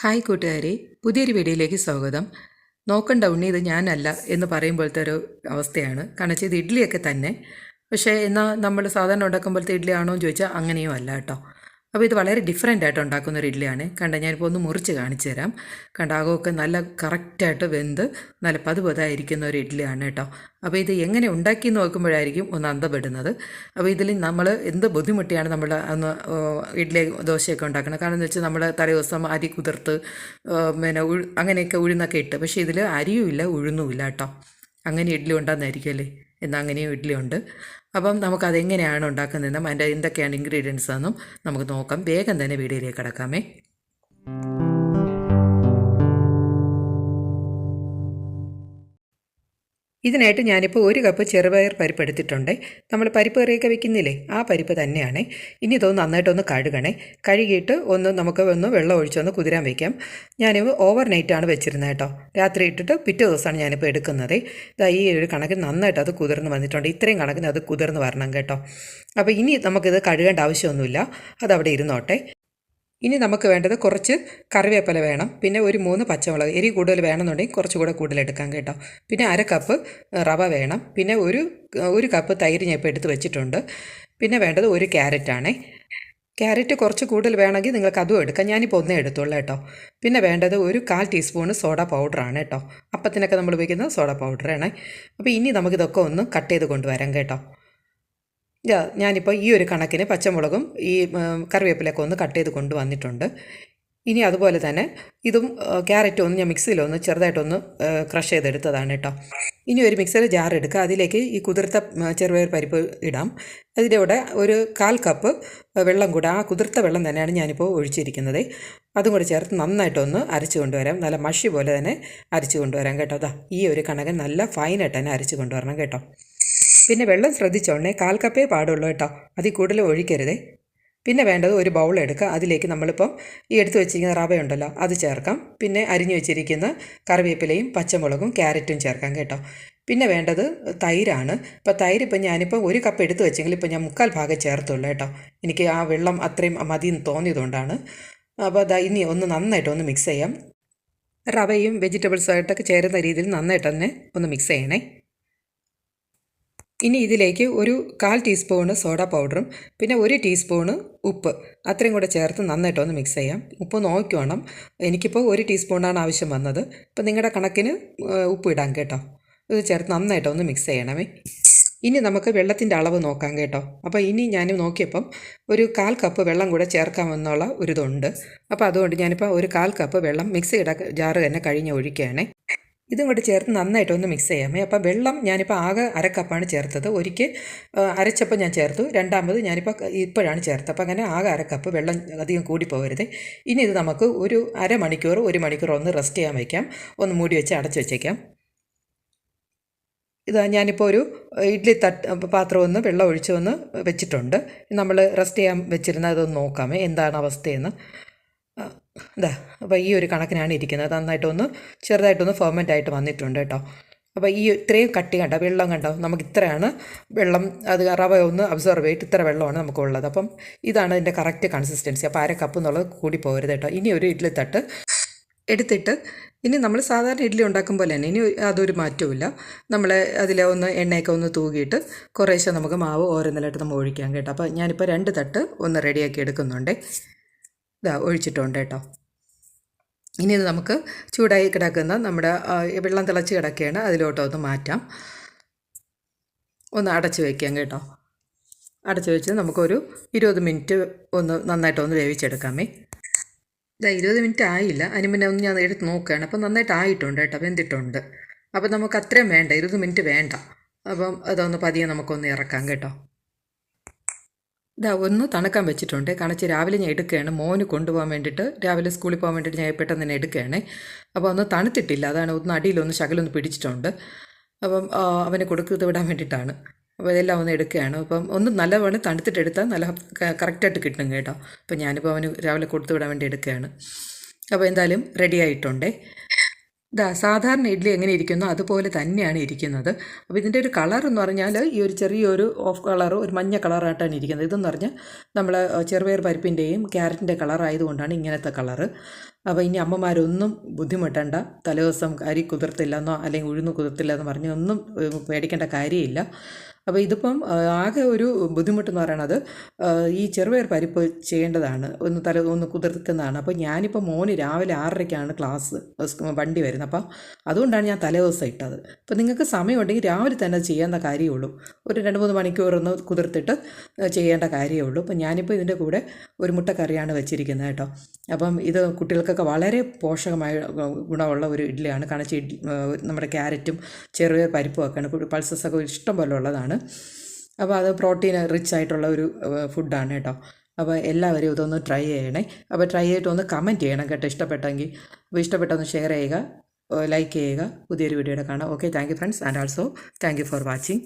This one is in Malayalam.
ഹായ് കൂട്ടുകാരെ പുതിയൊരു വീഡിയോയിലേക്ക് സ്വാഗതം. നോക്കണ്ട ഉണ്ണി ഇത് ഞാനല്ല എന്ന് പറയുമ്പോഴത്തെ ഒരു അവസ്ഥയാണ്. കാരണം വെച്ചാൽ ഇത് ഇഡ്ഡലിയൊക്കെ തന്നെ. പക്ഷേ എന്നാൽ നമ്മൾ സാധാരണ ഉണ്ടാക്കുമ്പോഴത്തെ ഇഡ്ഡലി ആണോ എന്ന് ചോദിച്ചാൽ അങ്ങനെയും അല്ല കേട്ടോ. അപ്പോൾ ഇത് വളരെ ഡിഫറെന്റ് ആയിട്ട് ഉണ്ടാക്കുന്ന ഒരു ഇഡ്ഡലിയാണ്. കണ്ട ഞാനിപ്പോൾ ഒന്ന് മുറിച്ച് കാണിച്ചു തരാം കണ്ട അകമൊക്കെ നല്ല കറക്റ്റായിട്ട് വെന്ത് നല്ല പതുപതായിരിക്കുന്ന ഒരു ഇഡ്ഡലിയാണ് കേട്ടോ. അപ്പോൾ ഇത് എങ്ങനെ ഉണ്ടാക്കി നോക്കുമ്പോഴായിരിക്കും ഒന്ന് അന്തപ്പെടുന്നത്. അപ്പോൾ ഇതിൽ നമ്മൾ എന്ത് ബുദ്ധിമുട്ടിയാണ് നമ്മൾ അന്ന് ഇഡ്ഡലി ദോശയൊക്കെ ഉണ്ടാക്കുന്നത്? കാരണം എന്ന് വെച്ചാൽ നമ്മൾ തലേ ദിവസം അരി കുതിർത്ത് പിന്നെ അങ്ങനെയൊക്കെ ഉഴുന്നൊക്കെ ഇട്ട്. പക്ഷേ ഇതിൽ അരിയും ഇല്ല ഉഴുന്നുമില്ല കേട്ടോ. അങ്ങനെ ഇഡ്ഡലി ഉണ്ടാകുന്നതായിരിക്കും അല്ലേ? എന്നാൽ അങ്ങനെയും ഇഡ്ഡലി ഉണ്ട്. അപ്പം നമുക്കതെങ്ങനെയാണ് ഉണ്ടാക്കുന്നതെന്നും അതിന്റെ എന്തൊക്കെയാണ് ഇൻഗ്രീഡിയൻസ് എന്നും നമുക്ക് നോക്കാം. വേഗം തന്നെ വീഡിയോയിലേക്ക് കിടക്കാമേ. ഇതിനായിട്ട് ഞാനിപ്പോൾ ഒരു കപ്പ് ചെറുപയർ പരിപ്പ് എടുത്തിട്ടുണ്ട് നമ്മൾ പരിപ്പ് കറിയൊക്കെ വെക്കുന്നില്ലേ? ആ പരിപ്പ് തന്നെയാണ്. ഇനി ഇതൊന്ന് നന്നായിട്ടൊന്ന് കഴുകണേ. കഴുകിയിട്ട് ഒന്ന് നമുക്ക് ഒന്ന് വെള്ളം ഒഴിച്ചൊന്ന് കുതിരാൻ വയ്ക്കാം ഞാൻ ഓവർ നൈറ്റാണ് വെച്ചിരുന്നത് കേട്ടോ. രാത്രി ഇട്ടിട്ട് പിറ്റേ ദിവസമാണ് ഞാനിപ്പോൾ എടുക്കുന്നത്. ഇതാ ഈ ഒരു കണക്കിന് നന്നായിട്ട് അത് കുതിർന്ന് വന്നിട്ടുണ്ട്. ഇത്രയും കണക്കിന് അത് കുതിർന്ന് വരണം കേട്ടോ. അപ്പോൾ ഇനി നമുക്കിത് കഴുകേണ്ട ആവശ്യമൊന്നുമില്ല. അതവിടെ ഇരുന്നോട്ടെ. ഇനി നമുക്ക് വേണ്ടത് കുറച്ച് കറിവേപ്പില വേണം. പിന്നെ ഒരു മൂന്ന് പച്ചമുളക് എരി കൂടുതൽ വേണമെന്നുണ്ടെങ്കിൽ കുറച്ചുകൂടെ കൂടുതൽ എടുക്കാം കേട്ടോ. പിന്നെ അര കപ്പ് റവ വേണം. പിന്നെ ഒരു ഒരു കപ്പ് തൈര് ഞാൻ ഇപ്പോൾ എടുത്ത് വെച്ചിട്ടുണ്ട്. പിന്നെ വേണ്ടത് ഒരു ക്യാരറ്റാണേ ക്യാരറ്റ് കുറച്ച് കൂടുതൽ വേണമെങ്കിൽ നിങ്ങൾക്ക് അതും എടുക്കാം. ഞാനിപ്പോൾ ഒന്നേ എടുത്തുള്ളൂ കേട്ടോ. പിന്നെ വേണ്ടത് ഒരു കാൽ ടീസ്പൂണ് സോഡ പൗഡറാണ് കേട്ടോ. അപ്പത്തിനൊക്കെ നമ്മൾ ഉപയോഗിക്കുന്നത് സോഡ പൗഡറാണ് അപ്പോൾ ഇനി നമുക്കിതൊക്കെ ഒന്ന് കട്ട് ചെയ്ത് കൊണ്ടുവരാം കേട്ടോ. ഇതാ ഞാനിപ്പോൾ ഈ ഒരു കണക്കിന് പച്ചമുളകും ഈ കറിവേപ്പിലൊക്കെ ഒന്ന് കട്ട് ചെയ്ത് കൊണ്ടുവന്നിട്ടുണ്ട്. ഇനി അതുപോലെ തന്നെ ഇതും ക്യാരറ്റും ഒന്ന് ഞാൻ മിക്സിയിലൊന്ന് ചെറുതായിട്ടൊന്ന് ക്രഷ് ചെയ്തെടുത്തതാണ് കേട്ടോ. ഇനി ഒരു മിക്സർ ജാർ എടുക്കുക. അതിലേക്ക് ഈ കുതിർത്ത ചെറുപയർ പരിപ്പ് ഇടാം. അതിന്റെ കൂടെ ഒരു കാൽ കപ്പ് വെള്ളം കൂടെ ആ കുതിർത്ത വെള്ളം തന്നെയാണ് ഞാനിപ്പോൾ ഒഴിച്ചിരിക്കുന്നത്. അതും കൂടെ ചേർത്ത് നന്നായിട്ടൊന്ന് അരച്ച് കൊണ്ടുവരാം. നല്ല മഷി പോലെ തന്നെ അരച്ച് കൊണ്ടുവരാം കേട്ടോ. അതാ ഈ ഒരു കണകൻ നല്ല ഫൈനായിട്ട് തന്നെ അരച്ച് കൊണ്ടുവരണം കേട്ടോ. പിന്നെ വെള്ളം ശ്രദ്ധിച്ചോണേ കാൽ കപ്പേ പാടുള്ളൂ കേട്ടോ. അതിൽ കൂടുതൽ ഒഴിക്കരുതേ. പിന്നെ വേണ്ടത് ഒരു ബൗൾ എടുക്കുക. അതിലേക്ക് നമ്മളിപ്പം ഈ എടുത്തു വെച്ചിരിക്കുന്ന റവ ഉണ്ടല്ലോ അത് ചേർക്കാം. പിന്നെ അരിഞ്ഞു വെച്ചിരിക്കുന്ന കറിവേപ്പിലയും പച്ചമുളകും ക്യാരറ്റും ചേർക്കാം കേട്ടോ. പിന്നെ വേണ്ടത് തൈരാണ്. ഇപ്പോൾ തൈര് ഇപ്പം ഞാനിപ്പോൾ ഒരു കപ്പ് എടുത്തു വെച്ചെങ്കിൽ ഇപ്പോൾ ഞാൻ മുക്കാൽ ഭാഗം ചേർത്തുള്ളൂ കേട്ടോ. എനിക്ക് ആ വെള്ളം അത്രയും മതി എന്ന് തോന്നിയതുകൊണ്ടാണ്. അപ്പോൾ അതാ ഇനി ഒന്ന് നന്നായിട്ട് ഒന്ന് മിക്സ് ചെയ്യാം. റവയും വെജിറ്റബിൾസായിട്ടൊക്കെ ചേരുന്ന രീതിയിൽ നന്നായിട്ട് തന്നെ ഒന്ന് മിക്സ് ചെയ്യണേ. ഇനി ഇതിലേക്ക് ഒരു കാൽ ടീസ്പൂണ് സോഡ പൗഡറും പിന്നെ ഒരു ടീസ്പൂണ് ഉപ്പ്. അത്രയും കൂടെ ചേർത്ത് നന്നായിട്ടൊന്ന് മിക്സ് ചെയ്യാം. ഉപ്പ് നോക്കണം എനിക്കിപ്പോൾ ഒരു ടീസ്പൂണാണ് ആവശ്യം വന്നത്. ഇപ്പം നിങ്ങളുടെ കണക്കിന് ഉപ്പ് ഇടാം കേട്ടോ. ഇത് ചേർത്ത് നന്നായിട്ടൊന്ന് മിക്സ് ചെയ്യണമേ. ഇനി നമുക്ക് വെള്ളത്തിന്റെ അളവ് നോക്കാം കേട്ടോ. അപ്പോൾ ഇനി ഞാൻ നോക്കിയപ്പം ഒരു കാൽ കപ്പ് വെള്ളം കൂടെ ചേർക്കാമെന്നുള്ള ഒരു ഇതുണ്ട് അപ്പോൾ അതുകൊണ്ട് ഞാനിപ്പോൾ ഒരു കാൽ കപ്പ് വെള്ളം മിക്സിയുടെ ജാറ് തന്നെ കഴിഞ്ഞ് ഒഴിക്കുകയാണേ. ഇതും കൂടി ചേർത്ത് നന്നായിട്ട് ഒന്ന് മിക്സ് ചെയ്യാമേ. അപ്പോൾ വെള്ളം ഞാനിപ്പോൾ ആകെ അരക്കപ്പാണ് ചേർത്തത്. ഒരിക്കൽ അരച്ചപ്പം ഞാൻ ചേർത്തു. രണ്ടാമത് ഞാനിപ്പോൾ ഇപ്പോഴാണ് ചേർത്തത്. അപ്പോൾ അങ്ങനെ ആകെ അരക്കപ്പ് വെള്ളം അധികം കൂടി പോകരുത്. ഇനി ഇത് നമുക്ക് ഒരു അരമണിക്കൂർ ഒരു മണിക്കൂർ ഒന്ന് റെസ്റ്റ് ചെയ്യാൻ വയ്ക്കാം ഒന്ന് മൂടി വെച്ച് അടച്ച് വെച്ചേക്കാം. ഇതാ ഞാനിപ്പോൾ ഒരു ഇഡ്ഡലി തട്ട് പാത്രം ഒന്ന് വെള്ളം ഒഴിച്ചു ഒന്ന് വെച്ചിട്ടുണ്ട്. നമ്മൾ റെസ്റ്റ് ചെയ്യാൻ വെച്ചിരുന്ന അതൊന്ന് നോക്കാമേ. എന്താണ് അവസ്ഥയെന്ന്. ഇതാ അപ്പോൾ ഈ ഒരു കണക്കിനാണ് ഇരിക്കുന്നത്. നന്നായിട്ടൊന്ന് ചെറുതായിട്ടൊന്ന് ഫെർമെന്റ് ആയിട്ട് വന്നിട്ടുണ്ട് കേട്ടോ. അപ്പോൾ ഈ ഇത്രയും കട്ടി കണ്ടോ വെള്ളം കണ്ടോ? നമുക്ക് ഇത്രയാണ് വെള്ളം അത് റവ ഒന്ന് അബ്സോർവ് ചെയ്തിട്ട് ഇത്ര വെള്ളമാണ് നമുക്കുള്ളത്. അപ്പം ഇതാണ് ഇതിന്റെ കറക്റ്റ് കൺസിസ്റ്റൻസി അപ്പോൾ അര കപ്പ് എന്നുള്ളത് കൂടി പോകരുത് കേട്ടോ. ഇനി ഒരു ഇഡ്ഡലി തട്ട് എടുത്തിട്ട് ഇനി നമ്മൾ സാധാരണ ഇഡ്ഡലി ഉണ്ടാക്കും പോലെ തന്നെ ഇനി അതൊരു മാറ്റവുമില്ല. നമ്മൾ അതിൽ ഒന്ന് എണ്ണയൊക്കെ ഒന്ന് തൂകിയിട്ട് കുറേശ്ശെ നമുക്ക് മാവ് ഓരോന്നിലായിട്ട് നമ്മൾ ഒഴിക്കാം കേട്ടോ. അപ്പോൾ ഞാനിപ്പോൾ രണ്ട് തട്ട് ഒന്ന് റെഡിയാക്കി എടുക്കുന്നുണ്ട്. ഇതാ ഒഴിച്ചിട്ടുണ്ട് കേട്ടോ. ഇനി ഇത് നമുക്ക് ചൂടായി കിടക്കുന്ന നമ്മുടെ വെള്ളം തിളച്ച് കിടക്കുകയാണ് അതിലോട്ട് ഒന്ന് മാറ്റാം. ഒന്ന് അടച്ച് വയ്ക്കാം കേട്ടോ. അടച്ച് വെച്ച് നമുക്കൊരു ഇരുപത് മിനിറ്റ് ഒന്ന് നന്നായിട്ടൊന്ന് വേവിച്ചെടുക്കാമേ. ഇതാ ഇരുപത് മിനിറ്റ് ആയില്ല. അതിന് മുന്നേ ഒന്ന് ഞാൻ എടുത്ത് നോക്കുകയാണ്. അപ്പം നന്നായിട്ട് ആയിട്ടുണ്ട് കേട്ടോ വെന്തിട്ടുണ്ട്. അപ്പം നമുക്ക് അത്രയും വേണ്ട ഇരുപത് മിനിറ്റ് വേണ്ട. അപ്പം അതൊന്ന് പതിയെ നമുക്കൊന്ന് ഇറക്കാം കേട്ടോ. ഇതാ ഒന്ന് തണുക്കാൻ വെച്ചിട്ടുണ്ട്. കണച്ച് രാവിലെ ഞാൻ എടുക്കുകയാണ്. മോന് കൊണ്ടുപോകാൻ വേണ്ടിയിട്ട് രാവിലെ സ്കൂളിൽ പോകാൻ വേണ്ടിയിട്ട് ഞാൻ പെട്ടെന്ന് തന്നെ എടുക്കുകയാണ്. അപ്പോൾ ഒന്ന് തണുത്തിട്ടില്ല. അതാണ് ഒന്ന് അടിയിലൊന്ന് ശകലൊന്ന് പിടിച്ചിട്ടുണ്ട്. അപ്പം അവനെ കൊടുക്കുന്നത് വിടാൻ വേണ്ടിയിട്ടാണ്. അപ്പോൾ ഇതെല്ലാം ഒന്ന് എടുക്കുകയാണ്. അപ്പം ഒന്ന് നല്ലവണ്ണം തണുത്തിട്ട് എടുത്താൽ നല്ല കറക്റ്റായിട്ട് കിട്ടും കേട്ടോ. അപ്പോൾ ഞാനിപ്പോൾ അവന് രാവിലെ കൊടുത്തു വിടാൻ വേണ്ടി എടുക്കുകയാണ്. അപ്പോൾ എന്തായാലും റെഡി ആയിട്ടുണ്ടേ. ഇതാ സാധാരണ ഇഡ്ഡലി എങ്ങനെ ഇരിക്കുന്നു അതുപോലെ തന്നെയാണ് ഇരിക്കുന്നത്. അപ്പോൾ ഇതിന്റെ ഒരു കളർ എന്ന് പറഞ്ഞാൽ ഈ ഒരു ചെറിയൊരു ഓഫ് കളർ ഒരു മഞ്ഞ കളറായിട്ടാണ് ഇരിക്കുന്നത്. ഇതെന്ന് പറഞ്ഞാൽ നമ്മൾ ചെറുപയർ പരിപ്പിന്റെയും ക്യാരറ്റിന്റെ കളറായതുകൊണ്ടാണ് ഇങ്ങനത്തെ കളറ്. അപ്പോൾ ഇനി അമ്മമാരൊന്നും ബുദ്ധിമുട്ടണ്ട. തലേദിവസം അരി കുതിർത്തില്ലെന്നോ അല്ലെങ്കിൽ ഉഴുന്ന് കുതിർത്തില്ലെന്നോ പറഞ്ഞ് ഒന്നും പേടിക്കേണ്ട കാര്യമില്ല. അപ്പോൾ ഇതിപ്പം ആകെ ഒരു ബുദ്ധിമുട്ടെന്ന് പറയണത് ഈ ചെറുപയർ പരിപ്പ് ചെയ്യേണ്ടതാണ് ഒന്ന് തല ഒന്ന് കുതിർക്കുന്നതാണ്. അപ്പോൾ ഞാനിപ്പോൾ മോന് രാവിലെ ആറരയ്ക്കാണ് ക്ലാസ് വണ്ടി വരുന്നത്. അപ്പം അതുകൊണ്ടാണ് ഞാൻ തലേദിവസം ഇട്ടത്. അപ്പോൾ നിങ്ങൾക്ക് സമയമുണ്ടെങ്കിൽ രാവിലെ തന്നെ ചെയ്യേണ്ട കാര്യമുള്ളൂ. ഒരു രണ്ട് മൂന്ന് മണിക്കൂർ ഒന്ന് കുതിർത്തിട്ട് ചെയ്യേണ്ട കാര്യമേ ഉള്ളൂ അപ്പോൾ ഞാനിപ്പോൾ ഇതിന്റെ കൂടെ ഒരു മുട്ടക്കറിയാണ് വെച്ചിരിക്കുന്നത് കേട്ടോ. അപ്പം ഇത് കുട്ടികൾക്കൊക്കെ വളരെ പോഷകമായ ഗുണമുള്ള ഒരു ഇഡ്ഡലിയാണ്. കാരണം നമ്മുടെ ക്യാരറ്റും ചെറിയ പരിപ്പും ഒക്കെയാണ്. പൾസസ് ഒക്കെ ഇഷ്ടം പോലെ ഉള്ളതാണ്. അപ്പോൾ അത് പ്രോട്ടീൻ റിച്ച് ആയിട്ടുള്ള ഒരു ഫുഡാണ് കേട്ടോ. അപ്പോൾ എല്ലാവരും ഇതൊന്ന് ട്രൈ ചെയ്യണേ. അപ്പോൾ ട്രൈ ചെയ്തിട്ട് ഒന്ന് കമന്റ് ചെയ്യണം കേട്ടോ ഇഷ്ടപ്പെട്ടെങ്കിൽ. അപ്പോൾ ഇഷ്ടപ്പെട്ടൊന്ന് ഷെയർ ചെയ്യുക ലൈക്ക് ചെയ്യുക. പുതിയൊരു വീഡിയോയുടെ കാണാം. Okay thank you friends. And also thank you for watching.